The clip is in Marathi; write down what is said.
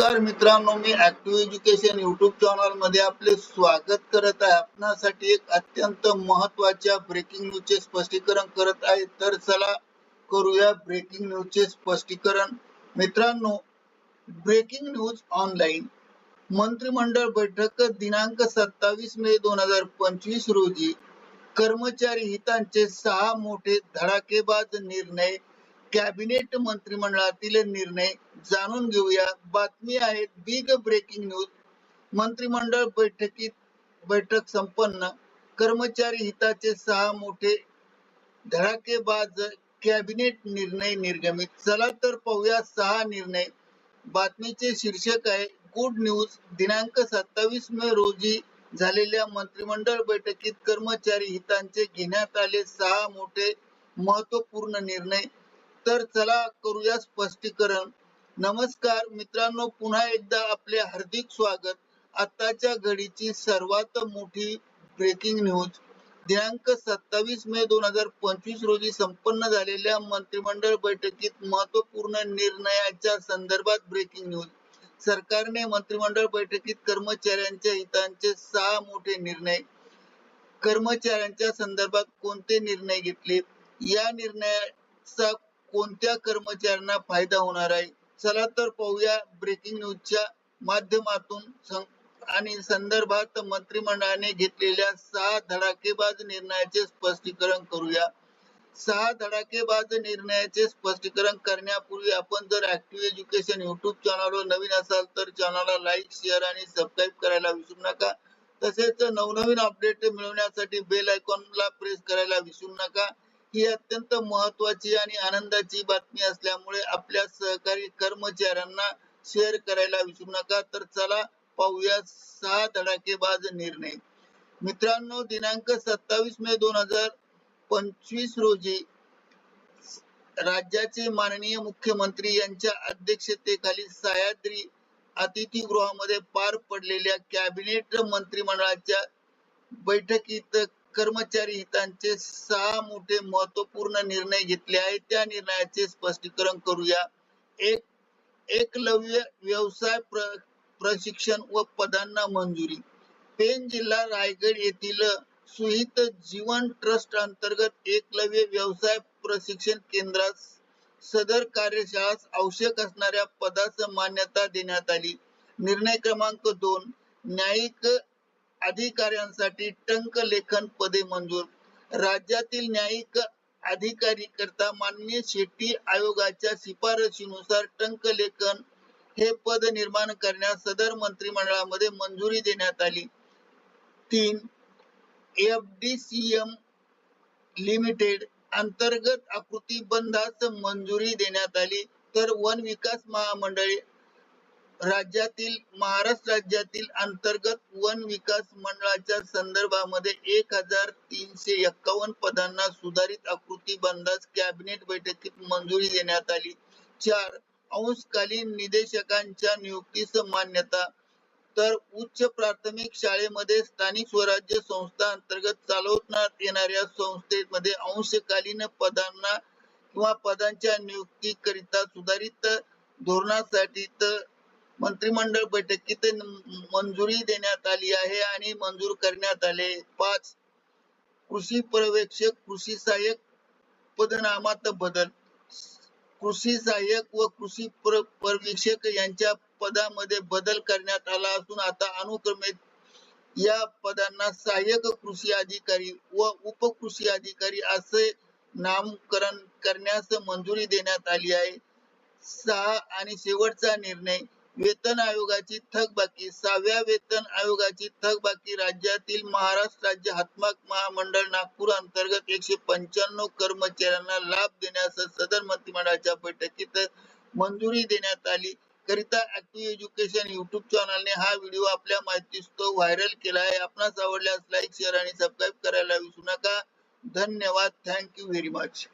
नमस्कार मित्रांनो मी ऍक्टिव्ह एज्युकेशन युट्यूब चॅनलमध्ये आपले स्वागत करत आहे. आपणासाठी एक अत्यंत महत्त्वाच्या ब्रेकिंग न्यूज चे स्पष्टीकरण करत आहे. तर चला करूया ब्रेकिंग न्यूज चे स्पष्टीकरण. मित्रांनो ब्रेकिंग न्यूज ऑनलाईन मंत्रिमंडळ बैठक दिनांक सत्तावीस मे दोन हजार पंचवीस रोजी. कर्मचारी हितांचे सहा मोठे धडाकेबाज निर्णय कॅबिनेट मंत्रिमंडळातील निर्णय जाणून घेऊया. बातमी आहे बिग ब्रेकिंग न्यूज. मंत्रिमंडळ बैठकीत बैठक संपन्न. कर्मचारी हिताचे सहा मोठे धडाकेबाज कॅबिनेट निर्णय निर्गमित. चला तर पाहूया सहा निर्णय. बातमीचे शीर्षक आहे गुड न्यूज. दिनांक सत्तावीस मे रोजी झालेल्या मंत्रिमंडळ बैठकीत कर्मचारी हितांचे घेण्यात आले सहा मोठे महत्त्वपूर्ण निर्णय. तर चला करूया स्पष्टीकरण. नमस्कार मित्रांनो पुन्हा एकदा आपले हार्दिक स्वागत. आताच्या घडीची सर्वात मोठी ब्रेकिंग न्यूज दिनांक सत्तावीस मे दोन हजार पंचवीस रोजी संपन्न झालेल्या मंत्रिमंडळ बैठकीत महत्त्वपूर्ण निर्णयाच्या संदर्भात ब्रेकिंग न्यूज सरकारने मंत्रिमंडळ बैठकीत कर्मचाऱ्यांच्या हितांचे सहा मोठे निर्णय कर्मचाऱ्यांच्या संदर्भात कोणते निर्णय घेतले? या निर्णयाचा कोणत्या कर्मचाऱ्यांना फायदा होणार आहे? चला तर पाहूया ब्रेकिंग न्यूजच्या माध्यमातून. आणि संदर्भात मंत्रिमंडळाने घेतलेल्या सहा धडाकेबाज निर्णयाचे स्पष्टीकरण करूया. सहा धडाकेबाज निर्णयाचे स्पष्टीकरण करण्यापूर्वी आपण जर ऍक्टिव्ह एज्युकेशन युट्यूब चॅनलवर नवीन असाल तर चॅनलला लाईक शेअर आणि सबस्क्राईब करायला विसरू नका. तसेच नवनवीन अपडेट मिळवण्यासाठी बेल आयकॉनला प्रेस करायला विसरू नका. ही अत्यंत महत्वाची आणि आनंदाची बातमी असल्यामुळे आपल्या सहकारी कर्मचाऱ्यांना शेअर करायला विसरू नका. तर चला पाहूया सहा धडाकेबाज निर्णय. मित्रांनो दिनांक सत्तावीस मे दोन हजार पंचवीस रोजी राज्याचे माननीय मुख्यमंत्री यांच्या अध्यक्षतेखाली सह्याद्री अतिथीगृहामध्ये पार पडलेल्या कॅबिनेट मंत्रिमंडळाच्या बैठकीत कर्मचारी हितांचे सहा मोठे महत्त्वपूर्ण निर्णय घेतले आहेत. त्या निर्णयाचे स्पष्टीकरण करूया. एक एकलव्य व्यवसाय प्र, प्रशिक्षण व पदांना मंजुरी. पेन जिल्हा रायगड येथील सुहित जीवन ट्रस्ट अंतर्गत एकलव्य व्यवसाय प्रशिक्षण केंद्रास सदर कार्यशाळास आवश्यक असणाऱ्या पदास मान्यता देण्यात आली. निर्णय क्रमांक दोन न्यायिक अधिकाऱ्यांसाठी टंक लेखन पदे मंजूर. राज्यातील न्यायिक अधिकारी करता मान्य शेट्टी आयोगाच्या शिफारशीनुसार टंक लेखन हे पद निर्माण करण्यास सदर मंत्रिमंडळामध्ये मंजुरी देण्यात आली. तीन F D C M limited अंतर्गत आकृती बंधास मंजुरी देण्यात आली. तर वन विकास महामंडळे राज्यातील महाराष्ट्र राज्यातील अंतर्गत वन विकास मंडळाच्या संदर्भामध्ये एक हजार तीनशे एक्कावन्न पदांना सुधारित आकृती बंदास कॅबिनेट बैठकीत मंजुरी देण्यात आली. चार अंशकालीन निदेशकांच्या नियुक्तीस मान्यता. तर उच्च प्राथमिक शाळेमध्ये स्थानिक स्वराज्य संस्था अंतर्गत चालवण्यात येणाऱ्या संस्थेमध्ये अंशकालीन पदांना किंवा पदांच्या नियुक्तीकरिता सुधारित धोरणासाठी मंत्रिमंडळ बैठकीत मंजुरी देण्यात आली आहे आणि मंजूर करण्यात आले. पाच कृषी पर्यवेक्षक कृषी सहाय्यक पदनामात बदल. कृषी सहाय्यक व कृषी पर्यवेक्षक यांच्या पदामध्ये बदल करण्यात आला असून आता अनुक्रमे या पदांना सहाय्यक कृषी अधिकारी व उपकृषी अधिकारी असे नामकरण करण्यास मंजुरी देण्यात आली आहे. सहा आणि शेवटचा निर्णय वेतन आयोगाची थकबाकी सहाव्या वेतन आयोगाची थकबाकी राज्यातील महाराष्ट्र राज्य हातमाग महामंडळ नागपूर अंतर्गत एकशे पंच्याण्णव कर्मचाऱ्यांना लाभ देण्यास सदर मंत्रिमंडळाच्या बैठकीत मंजुरी देण्यात आली. करिता ऍक्टिव्ह एज्युकेशन युट्यूब चॅनलने हा व्हिडिओ आपल्या माहितीस व्हायरल केला आहे. आपणास आवडल्यास लाईक शेअर आणि सबस्क्राईब करायला विसरू नका. धन्यवाद. Thank you very much